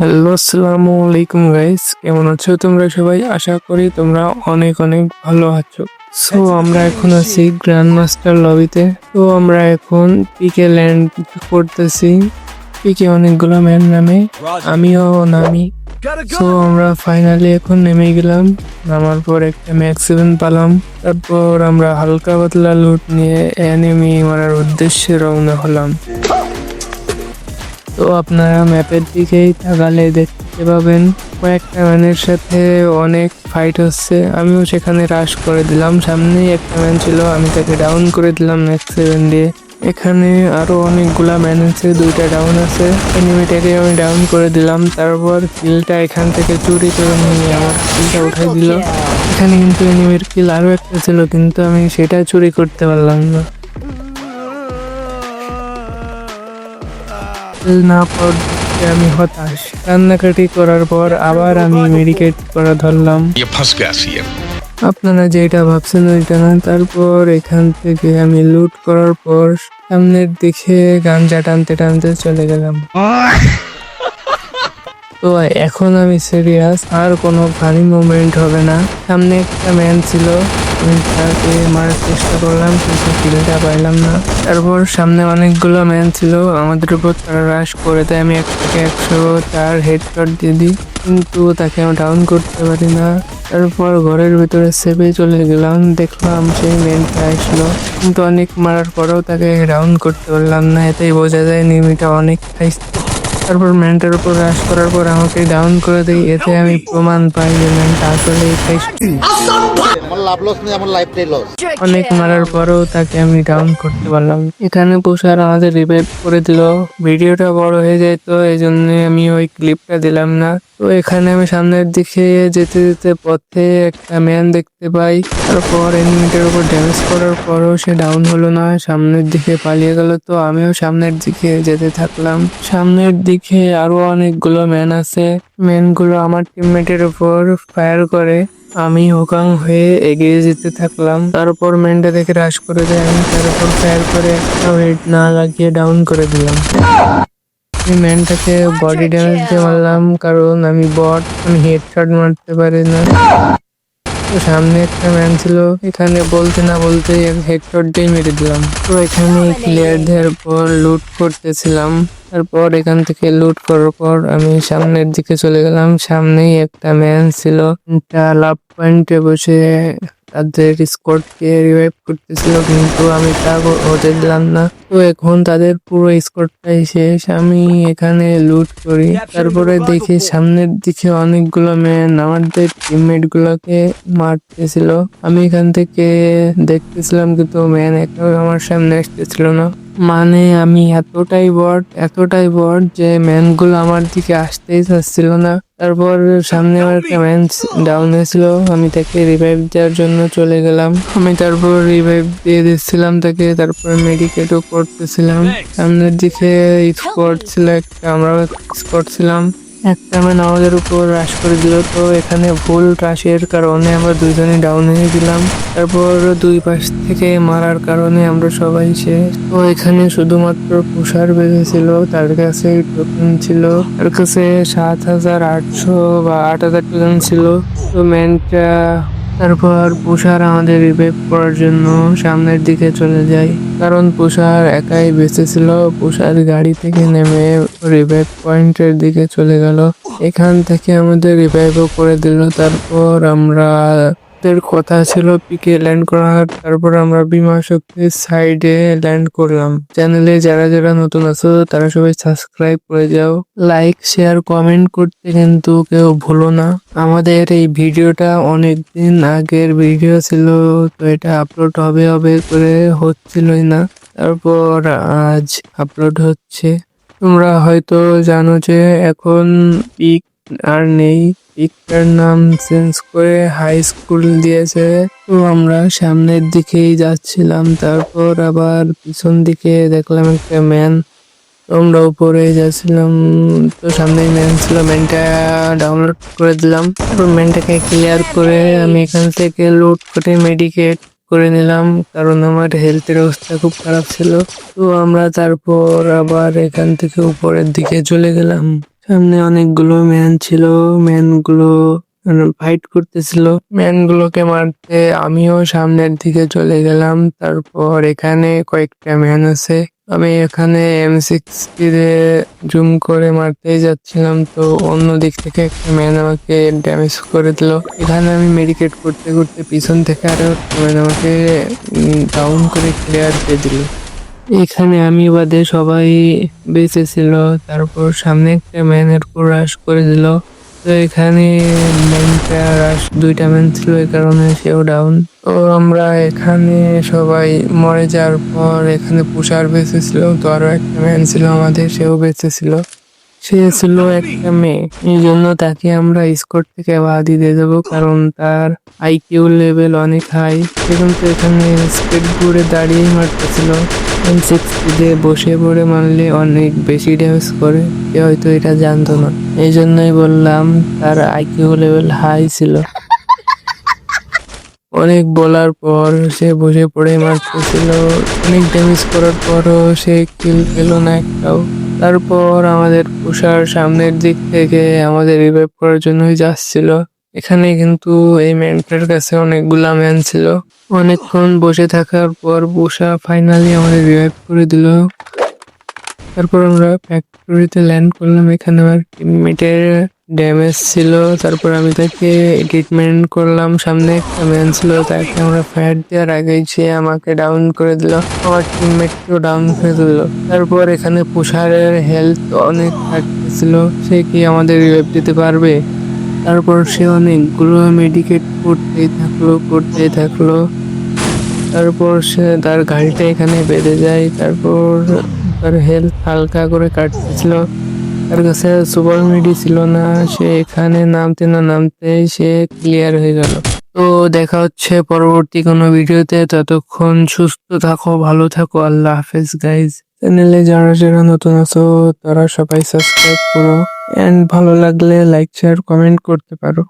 Hello আসসালামু আলাইকুম guys কেমন আছো তোমরা সবাই? আশা করি তোমরা অনেক অনেক ভালো আছো। সো আমরা এখন আছি গ্র্যান্ড মাস্টার লবিতে তো আমরা এখন পিকে ল্যান্ড করতেছি। পিকে অনেকগুলো ম্যান নামে। আমিও নামি। সো আমরা ফাইনালি এখন নেমে গেলাম। নামার পর একটা ম্যাক্স সেভেন পালাম। তারপর আমরা হালকা পাতলা লুট নিয়ে এনিমি মারার উদ্দেশ্যে রওনা হলাম। তো আপনারা ম্যাপের দিকেই তাকালে দেখতে পাবেন কয়েকটা ম্যানের সাথে অনেক ফাইট হচ্ছে। আমিও সেখানে রাশ করে দিলাম। সামনেই একটা ম্যান ছিল, আমি তাকে ডাউন করে দিলাম ম্যাক্স সেভেন দিয়ে। এখানে আরও অনেকগুলা ম্যান আছে, দুইটা ডাউন আছে। এনিমিটাকে আমি ডাউন করে দিলাম। তারপর কিলটা এখান থেকে চুরি করে নিয়ে আমার কিলটা উঠাই দিল। এখানে কিন্তু এনিমির কিল আরও একটা ছিল, কিন্তু আমি সেটা চুরি করতে পারলাম না। না পাওয়ার আমি হতাশ। কান্নাকাটি করার পর আবার আমি মেডিকেট করা ধরলাম। আপনারা যেটা ভাবছেন ওইটা না। তারপর এখান থেকে আমি লুট করার পর সামনের দিকে গাঞ্জা টানতে টানতে চলে গেলাম। তো এখন আমি সিরিয়াস আর কোনো ফানি মুভমেন্ট হবে না। সামনে একটা ম্যান ছিল। তাকে মারার চেষ্টা করলাম, কিন্তু কিলটা পাইলাম না। তারপর সামনে অনেকগুলো ম্যান ছিল, আমাদের উপর তারা রাশ করে তাই আমি এক থেকে একশো চার হেডশট দিয়ে দিই, কিন্তু তাকে আমি ডাউন করতে পারি না। তারপর ঘরের ভিতরে সেভে চলে গেলাম, দেখলাম সেই মেনটা আসলো। কিন্তু অনেক মারার পরেও তাকে ডাউন করতে পারলাম না, এতেই বোঝা যায় নিমিটা অনেক খাইছে তারপর ম্যানটার উপর রাশ করার পর আমাকে ডাউন করে দেয়। এতে আমি প্রমাণ পাই যে ম্যানটা আসলে আমার লাভ লস নেই আমার লাইফটাই লস অনেক মারার পরেও তাকে আমি ডাউন করতে পারলাম। এখানে পোষার আমাদের রিভাইভ করে দিল। ভিডিওটা বড় হয়ে যায় তো এই জন্য আমি ওই ক্লিপটা দিলাম না। তো এখানে আমি সামনের দিকে যেতে যেতে পথে একটা ম্যান দেখতে পাই। তারপর এনিমিটার উপর ড্যামেজ করার পরও সে ডাউন হলো না। সামনের দিকে পালিয়ে গেল তো আমিও সামনের দিকে যেতে থাকলাম। সামনের দিকে আরও অনেকগুলো ম্যান আছে। ম্যানগুলো আমার টিমমেটের উপর ফায়ার করে। আমি হোকাং হয়ে এগিয়ে যেতে থাকলাম। তারপর ম্যানটা দেখে রাশ করে দেয় আমি তার উপর ফায়ার করে একটা হেড না লাগিয়ে ডাউন করে দিলাম। আমি ম্যানটাকে বডি ড্যামেজ দিয়ে মারলাম। কারণ আমি বট আমি হেডশট মারতে পারি না। সামনে একটা ম্যান ছিল। এখানে বলতে না বলতে হেডশট দিয়ে মেরে দিলাম। তো এখানে ক্লিয়ার দেওয়ার পর লুট করতেছিলাম। তারপর এখান থেকে লুট করার পর আমি সামনের দিকে চলে গেলাম। সামনেই একটা ম্যান ছিল। লাভ পয়েন্টে বসে তাদের স্কোরকে রিভাইভ করতেছিল, কিন্তু আমি তা হতে দিলাম না। তো এখন তাদের পুরো স্কোরটাই শেষ। আমি এখানে লুট করি। তারপরে দেখি সামনের দিকে অনেকগুলো ম্যান আমাদের টিমমেট গুলোকে মারতেছিল। আমি এখান থেকে দেখতেছিলাম, কিন্তু ম্যান একটা আমার সামনে আসতেছিল না। মানে আমি এতটাই বট এতটাই বট যে ম্যানগুলো আমার দিকে আসতেই চাচ্ছিল না। তারপর সামনে আমার কমেন্টস ডাউন হয়েছিল আমি তাকে রিভাইভ দেওয়ার জন্য চলে গেলাম। আমি তারপর রিভাইভ দিয়ে দিচ্ছিলাম তাকে তারপর মেডিকেটও করতেছিলাম। সামনের দিকে স্পট ছিল একটা আমরাও স্পট ছিলাম। একটা ম্যান আমাদের উপর রাশ করে দিল। তো এখানে ভুল রাশের কারণে আমরা দুইজনে ডাউন হয়ে গেলাম। তারপর দুই পাশ থেকে মারার কারণে আমরা সবাই শেষ। তো এখানে শুধুমাত্র পুষার বেঁচেছিল তার কাছে টোকেন ছিল। তার কাছে সাত হাজার আটশো বা আট হাজার টোকেন ছিল। তো ম্যানটা তারপর পুষার আমাদের রিভাইভ করার জন্য সামনের দিকে চলে যায়। কারণ পুষার একাই বেঁচে ছিল। পুষার গাড়ি থেকে নেমে রিভাইভ পয়েন্টের দিকে চলে গেল। এখান থেকে আমাদের রিভাইভও করে দিল। তারপর আমরা আমাদের কথা ছিল পিকে ল্যান্ড করার। তারপর আমরা বিমা শক্তির সাইডে ল্যান্ড করলাম। চ্যানেলে যারা যারা নতুন আছো, তারা সবাই সাবস্ক্রাইব করে যাও। লাইক শেয়ার কমেন্ট করতে কিন্তু কেউ ভুলো না। আমাদের এই ভিডিওটা অনেক দিন আগের ভিডিও ছিল, তো এটা আপলোড হবে হবে করে হচ্ছিলই না। তারপর আজ আপলোড হচ্ছে। তোমরা হয়তো জানো যে এখন পিক আর নেই। পিকটার নাম চেঞ্জ করে হাই স্কুল দিয়েছে। তো আমরা সামনের দিকেই যাচ্ছিলাম, তারপর আবার পিছন দিকে দেখলাম একটা ম্যান। আমরা উপরে যাচ্ছিলাম, তো সামনেই ম্যান ছিল। ম্যানটা ডাউনলোড করে দিলাম। তারপর ম্যানটাকে ক্লিয়ার করে আমি এখান থেকে লোড করে মেডিকেট করে নিলাম, কারণ আমার হেলথের অবস্থা খুব খারাপ ছিল। তো আমরা তারপর আবার এখান থেকে উপরের দিকে চলে গেলাম। সামনে অনেকগুলো ম্যান ছিল। ম্যানগুলো ফাইট করতেছিল। ম্যান গুলোকে মারতে আমিও সামনের দিকে চলে গেলাম। তারপর এখানে কয়েকটা ম্যান আছে। আমি এখানে এম সিক্সটি জুম করে মারতেই যাচ্ছিলাম, তো অন্য দিক থেকে একটা ম্যান আমাকে ড্যামেজ করে দিল। এখানে আমি মেডিকেট করতে করতে পিছন থেকে আরও একটা ম্যান আমাকে ডাউন করে ক্লিয়ার দিয়ে দিল। এখানে আমি বাদে সবাই বেঁচে ছিল, তারপর সামনে একটা ম্যানের উপর রাশ করে দিল। তো এখানে ম্যানটা রাশ দুইটা মেন ছিল, এই কারণে সেও ডাউন তো আমরা এখানে সবাই মরে যাওয়ার পর এখানে পুষার বেঁচে ছিল, তো আরও একটা ম্যান ছিল আমাদের, সেও বেঁচে ছিল। সে ছিল একটা মেয়ে। এই জন্য তাকে আমরা স্কোর থেকে বাদই দিয়ে দেবো, কারণ তার আইকিউ লেভেল অনেক হাই সে কিন্তু এখানে স্পিড বোর্ডে দাঁড়িয়ে মারতেছিল। এম দিয়ে বসে পড়ে মারলে অনেক বেশি ড্যামেজ করে। সে হয়তো এটা জানতো না। এই জন্যই বললাম, তার আইকিউ লেভেল হাই ছিল। অনেক বলার পর সে বসে পড়ে মারতেছিল। অনেক ড্যামেজ করার পরও সে কিল পেল না একটাও। তারপর আমাদের পুষার সামনের দিক থেকে আমাদের রিভাইভ করার জন্যই যাচ্ছিল। এখানে কিন্তু এই ম্যানটার কাছে অনেকগুলা ম্যান ছিল। অনেকক্ষণ বসে থাকার পর পুষা ফাইনালি আমাদের রিভাইভ করে দিল। তারপর আমরা ফ্যাক্টরিতে ল্যান্ড করলাম। এখানে আমার টিমমেটের ড্যামেজ ছিল, তারপর আমি তাকে ট্রিটমেন্ট করলাম সামনে। একটা ম্যান ছিল তাকে, আমরা ফায়ার দেওয়ার আগেই সে আমাকে ডাউন করে দিল। আমার টিমমেটকেও ডাউন করে দিল। তারপর এখানে পুষারের হেলথ অনেক থাকতেছিল, সে কি আমাদের রিভাইভ দিতে পারবে? তারপর সে অনেকগুলো মেডিকেট করতেই থাকল করতেই থাকল। তারপর সে তার গাড়িটা এখানে বেঁধে যায়, তারপর তার হেলথ হালকা করে কাটতেছিল। তার কাছে সুপার মিডি ছিল না, সে এখানে নামতে না নামতে সে ক্লিয়ার হয়ে গেল। তো দেখা হচ্ছে পরবর্তী কোনো ভিডিওতে। ততক্ষণ সুস্থ থাকো, ভালো থাকো, আল্লাহ হাফেজ গাইজ চ্যানেলে যারা যারা নতুন আছো, তারা সবাই সাবস্ক্রাইব করো। এন্ড ভালো লাগলে লাইক শেয়ার কমেন্ট করতে পারো।